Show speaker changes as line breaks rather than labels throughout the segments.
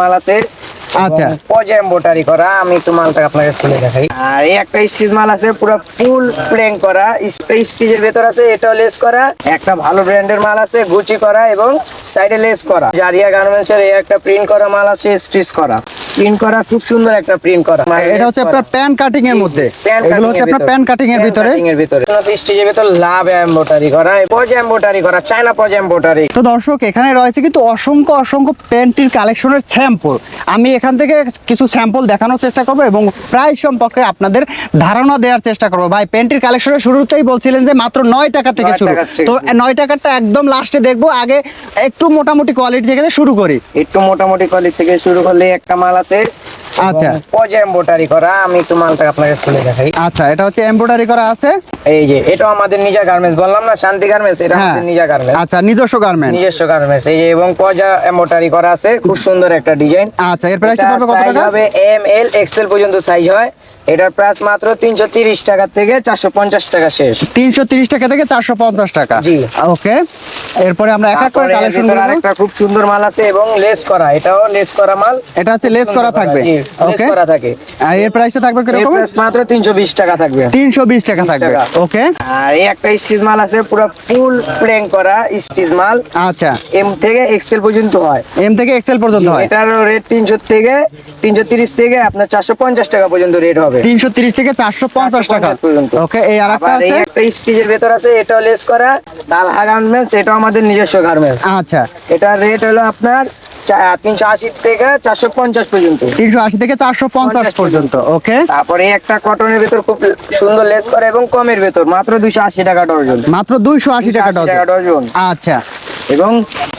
মাল আছে।
আচ্ছা।
পজে এম্বোটারি করা আমি একটু মালটা আপনাকে খুলে দেখাই। আর এই একটা স্টিচ মাল আছে পুরো ফুল প্লেন করা। স্টিচের ভেতর আছে এটাও লেস করা। একটা ভালো ব্র্যান্ডের মাল আছে গুচি করা এবং সাইডে লেস করা। জারিয়া গার্মেন্টস এর এই একটা প্রিন্ট করা মাল আছে স্টিচ করা। প্রিন্ট করা খুব সুন্দর একটা প্রিন্ট করা।
এটা হচ্ছে আপনার প্যান কাটিং এর মধ্যে। এগুলো হচ্ছে আপনার প্যান কাটিং এর ভিতরে।
এর ভিতরে। স্টিচের ভিতর লাভ এম্বোটারি করা পজ এম্বোটারি করা চায়না পজ এম্বোটারি
তো দর্শক এখানে রয়েছে কিন্তু অসংখ্য অসংখ্য প্যান্টির কালেকশনের স্যাম্পল আমি এখান থেকে কিছু স্যাম্পল দেখানোর চেষ্টা করব এবং প্রায় সম্পর্কে আপনাদের ধারণা দেওয়ার চেষ্টা করব। ভাই প্যান্টির কালেকশনের শুরুতেই বলছিলেন যে মাত্র নয় টাকা থেকে শুরু। তো। নয় টাকাটা একদম লাস্টে দেখব। আগে একটু মোটামুটি কোয়ালিটি থেকে শুরু করি।
একটু মোটামুটি কোয়ালিটি থেকে শুরু করলে একটা মাল আছে।
আচ্ছা।
পজ এম্বোটারি করা আমি একটু মালটা আপনাকে খুলে দেখাই।
আচ্ছা এটা হচ্ছে এমব্রয়ডারি করা আছে?
এই যে এটাও আমাদের নিজা গার্মেন্টস বললাম না শান্তি গার্মেন্টস এটা
হ্যাঁ।
আমাদের নিজা গার্মেন্টস
আচ্ছা নিজস্ব গার্মেন্ট
নিজস্ব গার্মেন্টস এই যে এবং পজা এম্বোটারি করা আছে খুব সুন্দর একটা ডিজাইন
আচ্ছা এর প্রাইসটা পড়বে কত টাকা?
হবে এম এল এক্সেল পর্যন্ত সাইজ হয়। এটার প্রাইস মাত্র তিনশো তিরিশ টাকা থেকে চারশো পঞ্চাশ টাকা শেষ।
তিনশো তিরিশ টাকা থেকে চারশো পঞ্চাশ টাকা।
জি।
ওকে। এরপরে আমরা এক এক করে কালেকশন
ভিতরে আরেকটা খুব সুন্দর মাল আছে এবং লেস করা এটাও লেস করা মাল।
এটা হচ্ছে লেস করা থাকবে। ওকে
করা থাকে।
আর এর প্রাইসটা থাকবে কীরকম?
প্রাইস মাত্র তিনশো বিশ টাকা থাকবে।
তিনশো বিশ টাকা থাকবে। ওকে
আর এই একটা স্টিচ মাল আছে পুরো ফুল প্লেন করা স্টিচ মাল।
আচ্ছা।
এম থেকে এক্সেল পর্যন্ত হয়।
এম থেকে এক্সেল পর্যন্ত হয়?
এটার রেট তিনশো থেকে তিনশো তিরিশ থেকে আপনার চারশো পঞ্চাশ টাকা পর্যন্ত রেট হবে।
তিনশো তিরিশ থেকে চারশো পঞ্চাশ টাকা।
পর্যন্ত।
ওকে এই আর একটা
আবার এই একটা স্টিচের ভেতর আছে এটাও লেস করা। তালহা গার্মেন্টস এটাও আমাদের নিজস্ব গার্মেন্টস
আচ্ছা।
এটার রেট হলো আপনার তিনশো আশি থেকে চারশো পঞ্চাশ পর্যন্ত।
তিনশো আশি থেকে চারশো পঞ্চাশ
50
পর্যন্ত। ওকে
তারপরে একটা কটনের ভেতর খুব সুন্দর লেস করে এবং কমের ভেতর মাত্র দুইশো আশি টাকা ডর্জন
মাত্র দুইশো আশি টাকা
280
ডজন।
ডজন।
আচ্ছা।
এবং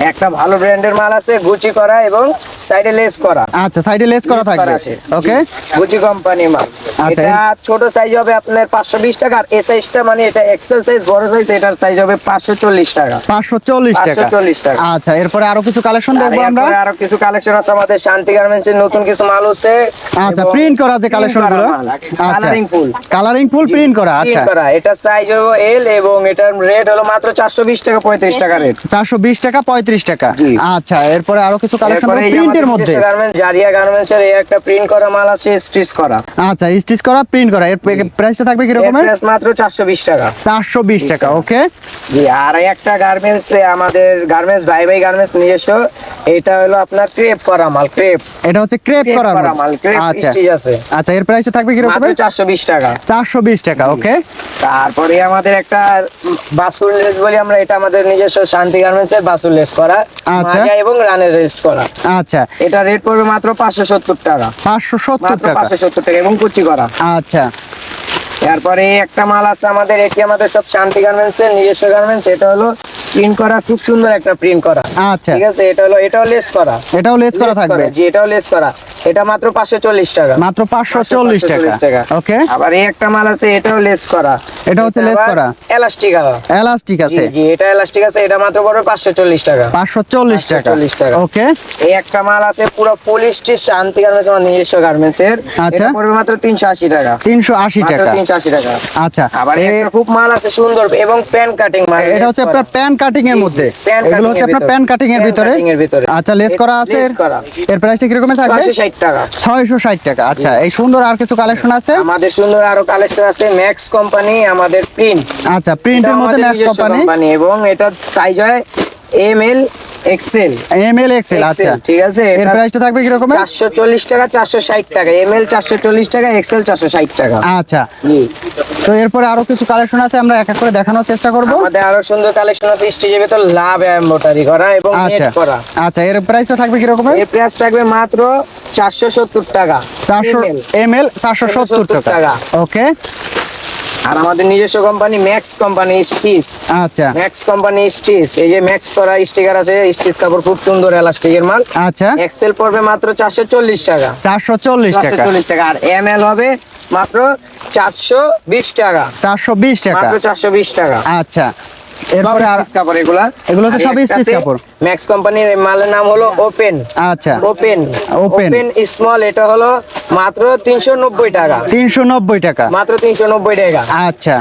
একটা ভালো ব্র্যান্ডের মাল আছে গুচি করা এবং সাইডে লেস করা।
আচ্ছা সাইডে লেস করা থাকবে। ওকে
গুচি কোম্পানি মাল।
আচ্ছা,
এটা ছোট সাইজ হবে আপনার পাঁচশো বিশ টাকা আর এই সাইজটা মানে এটা এক্সেল সাইজ বড় সাইজ এটার সাইজ হবে পাঁচশো চল্লিশ টাকা।
পাঁচশো চল্লিশ টাকা।
540 টাকা।
আচ্ছা এরপরে আরও কিছু কালেকশন দেখব আমরা?
এরপরে আরও কিছু কালেকশন আছে আমাদের শান্তি গার্মেন্টস এর নতুন কিছু মাল আছে
আচ্ছা প্রিন্ট করা যে কালেকশনগুলো? আচ্ছা।
Colouring full
colouring full print করা আচ্ছা।
করা। এটা সাইজ হলো এল এবং এটার রেট হলো মাত্র চারশো বিশ টাকা পঁয়ত্রিশ টাকা রেট
চারশো বিশ টাকা পয়ত্রিশ টাকা। আচ্ছা এরপরে আরও কিছু কালেকশন প্রিন্টের মধ্যে?
জারিয়া গার্মেন্টস এর একটা প্রিন্ট করা মাল আছে স্টিচ করা।
আচ্ছা স্টিচ করা প্রিন্ট করা। এর প্রাইসটা থাকবে কি রকমের
মাত্র চারশো বিশ টাকা।
চারশো বিশ টাকা ওকে
জি আর একটা গার্মেন্টস আমাদের গার্মেন্টস ভাই ভাই গার্মেন্টস নিজস্ব এটা হলো আপনার ক্রেপ করা মাল ক্রেপ
এটা হচ্ছে ক্রেপ করা
মাল। ক্রেপ
আচ্ছা।
স্টিচ আছে।
আচ্ছা এর প্রাইসটা থাকবে কি
মাত্র
রকমের
চারশো বিশ টাকা।
চারশো বিশ টাকা ওকে
তারপরে আমাদের একটা বাসুর লেস বলি আমরা এটা আমাদের নিজস্ব শান্তি গার্মেন্টস এর বাসুর লেস করা
আচ্ছা।
মাজা এবং রানের রেস করা।
আচ্ছা।
এটা রেট পড়বে মাত্র পাঁচশো সত্তর টাকা।
পাঁচশো সত্তর
মাত্র
টাকা।
পাঁচশো সত্তর টাকা এবং কুচি করা।
আচ্ছা।
তারপরে একটা মাল আছে আমাদের এটি আমাদের সব শান্তি গার্মেন্টস এর নিজস্ব গার্মেন্টস এটা হলো প্রিন্ট করা খুব সুন্দর একটা প্রিন্ট করা।
আচ্ছা।
ঠিক আছে? এটা হলো এটাও লেস করা।
এটাও লেস করা থাকবে?
জি এটাও লেস করা। এটা মাত্র পাঁচশো চল্লিশ টাকা।
মাত্র পাঁচশো চল্লিশ টাকা। ওকে
আবার এই একটা মাল আছে এটাও লেস করা।
এটা হচ্ছে লেস করা।
এলাস্টিক আছে
এলাস্টিক আছে।
জি এটা এলাস্টিক আছে এটা মাত্র পড়বে পাঁচশো চল্লিশ টাকা।
পাঁচশো চল্লিশ টাকা।
540 টাকা।
ওকে
এই একটা মাল আছে পুরো ফুল স্টিচ শান্তি গার্মেন্টস আমার নিজস্ব গার্মেন্টস এর।
আচ্ছা।
এটা পড়বে মাত্র তিনশো আশি টাকা।
তিনশো আশি
মাত্র
টাকা।
তিনশো আশি টাকা।
আচ্ছা।
আবার একটা খুব মাল আছে সুন্দর এবং প্যান কাটিং মাল
এটা হচ্ছে আপনার প্যান কাটিং এর মধ্যে। এগুলো হচ্ছে আপনার প্যান কাটিং এর ভিতরে। আচ্ছা লেস করা আছে। এর প্রাইসটা কীরকম থাকবে?
ছয়শো ষাট টাকা।
ছয়শো ষাট টাকা। আচ্ছা এই সুন্দর আর কিছু কালেকশন আছে?
আমাদের সুন্দর আরও কালেকশন আছে ম্যাক্স কোম্পানি আমাদের প্রিন্ট
আচ্ছা প্রিন্টের মধ্যে ম্যাক্স কোম্পানি
কোম্পানি এবং এটা সাইজ হয় M L XL
M L XL আচ্ছা।
ঠিক আছে
এর প্রাইসটা থাকবে কীরকম?
চারশো চল্লিশ টাকা চারশো ষাট টাকা। এম এল চারশো চল্লিশ টাকা এক্সেল চারশো ষাট টাকা।
আচ্ছা।
জি।
তো এরপরে আরও কিছু কালেকশন আছে আমরা এক এক করে দেখানোর চেষ্টা করব।
আমাদের আরও সুন্দর কালেকশন আছে স্টেজের ভেতর লাভ এম্বোটারি করা এবং
আচ্ছা।
নেট করা।
আচ্ছা এর প্রাইসটা থাকবে কীরকম?
এর প্রাইস থাকবে মাত্র চারশো সত্তর টাকা।
চারশো
ML
এম এল চারশো সত্তর
470
টাকা।
টাকা।
ওকে
আর আমাদের নিজস্ব কোম্পানি ম্যাক্স কোম্পানি স্টিচ
আচ্ছা।
ম্যাক্স কোম্পানি স্টিচ এই যে ম্যাক্স করা স্টিকার আছে স্টিচ কাপড় খুব সুন্দর এলাস্টিকের মাল।
আচ্ছা।
এক্সেল পড়বে মাত্র চারশো চল্লিশ টাকা।
চারশো চল্লিশ টাকা।
চল্লিশ টাকা। আর এম এল হবে মাত্র চারশো বিশ টাকা।
চারশো বিশ টাকা।
মাত্র চারশো বিশ টাকা।
আচ্ছা। এরপরে আর
কাপড় এগুলা।
এগুলো তো সবই স্টিচ কাপড়।
ম্যাক্স কোম্পানির মালের নাম হলো ওপেন
আচ্ছা।
ওপেন। ওপেন স্মল এটা হলো মাত্র তিনশো নব্বই টাকা।
তিনশো নব্বই টাকা।
মাত্র তিনশো নব্বই টাকা।
আচ্ছা।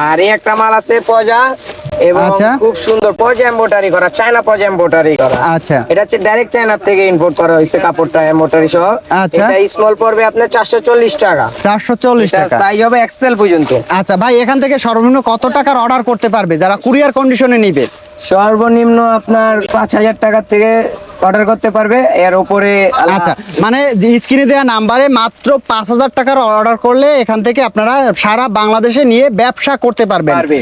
আর একটা মাল আছে পজা এবং
আচ্ছা।
খুব সুন্দর এম্বোটারি করা চায়না এম্বোটারি করা।
আচ্ছা।
এটা হচ্ছে ডাইরেক্ট চায়না থেকে ইম্পোর্ট করা হয়েছে কাপড়টা এম্বোটারি সহ।
আচ্ছা।
এটা স্মল পড়বে আপনার চারশো চল্লিশ টাকা।
চারশো চল্লিশ
এটা
টাকা।
সাইজ হবে এক্সেল পর্যন্ত।
আচ্ছা ভাই এখান থেকে সর্বনিম্ন কত টাকার অর্ডার করতে পারবে? যারা কুরিয়ার কন্ডিশনে নিবে।
সর্বনিম্ন আপনার পাঁচ হাজার টাকা থেকে অর্ডার করতে পারবে। এর উপরে
আচ্ছা মানে স্ক্রিনে দেওয়া নাম্বারে মাত্র পাঁচ হাজার টাকার অর্ডার করলে এখান থেকে আপনারা সারা বাংলাদেশে নিয়ে ব্যবসা করতে পারবেন।
পারবে।